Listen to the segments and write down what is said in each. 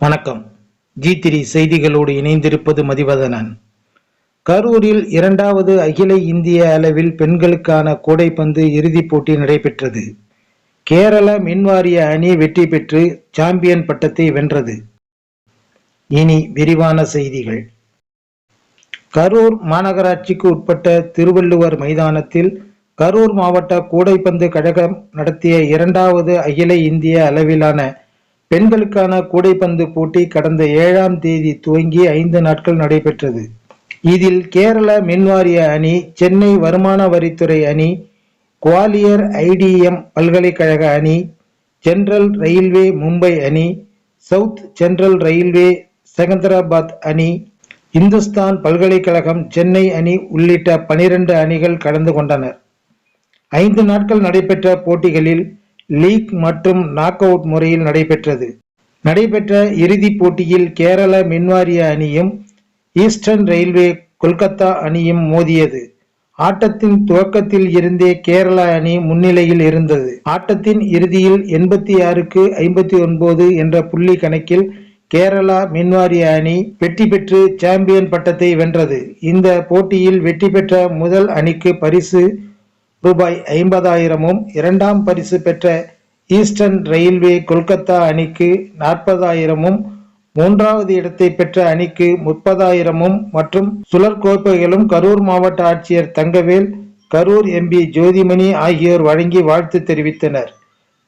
வணக்கம். ஜி திரி செய்திகளோடு இணைந்திருப்பது மதிவதனன். கரூரில் இரண்டாவது அகில இந்திய அளவில் பெண்களுக்கான கூடைப்பந்து இறுதிப் போட்டி நடைபெற்றது. கேரள மின்வாரிய அணி வெற்றி பெற்று சாம்பியன் பட்டத்தை வென்றது. இனி விரிவான செய்திகள். கரூர் மாநகராட்சிக்கு உட்பட்ட திருவள்ளுவர் மைதானத்தில் கரூர் மாவட்ட கூடைப்பந்து கழகம் நடத்திய இரண்டாவது அகில இந்திய அளவிலான பெண்களுக்கான கூடைப்பந்து போட்டி கடந்த ஏழாம் தேதி துவங்கி ஐந்து நாட்கள் நடைபெற்றது. இதில் கேரள மின்வாரிய அணி சென்னை வருமான வரித்துறை அணி குவாலியர் ஐடிஎம் பல்கலைக்கழக அணி சென்ட்ரல் ரயில்வே மும்பை அணி சவுத் சென்ட்ரல் ரயில்வே செகந்தராபாத் அணி இந்துஸ்தான் பல்கலைக்கழகம் சென்னை அணி உள்ளிட்ட பனிரெண்டு அணிகள் கலந்து கொண்டனர். ஐந்து நாட்கள் நடைபெற்ற போட்டிகளில் லீக் மற்றும் நாக் அவுட் முறையில் நடைபெற்றது. நடைபெற்ற இறுதிப் போட்டியில் கேரள மின்வாரிய அணியும் ஈஸ்டர்ன் ரயில்வே கொல்கத்தா அணியும் மோதியது. ஆட்டத்தின் துவக்கத்தில் இருந்தே கேரள அணி முன்னிலையில் இருந்தது. ஆட்டத்தின் இறுதியில் எண்பத்தி ஆறுக்கு ஐம்பத்தி ஒன்பது என்ற புள்ளி கணக்கில் கேரளா மின்வாரிய அணி வெற்றி பெற்று சாம்பியன் பட்டத்தை வென்றது. இந்த போட்டியில் வெற்றி பெற்ற முதல் அணிக்கு பரிசு ரூபாய் ஐம்பதாயிரமும் இரண்டாம் பரிசு பெற்ற ஈஸ்டர்ன் ரயில்வே கொல்கத்தா அணிக்கு நாற்பதாயிரமும் மூன்றாவது இடத்தை பெற்ற அணிக்கு முப்பதாயிரமும் மற்றும் சுழற்கோப்பைகளும் கரூர் மாவட்ட ஆட்சியர் தங்கவேல் கரூர் எம்பி ஜோதிமணி ஆகியோர் வழங்கி வாழ்த்து தெரிவித்தனர்.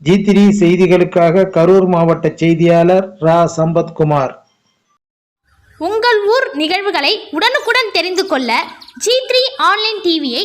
ஜி த்ரீ செய்திகளுக்காக கரூர் மாவட்ட செய்தியாளர் ரா. சம்பத்குமார். உங்கள் ஊர் நிகழ்வுகளை உடனுக்குடன் தெரிந்து கொள்ள ஜி த்ரீ ஆன்லைன் டிவியை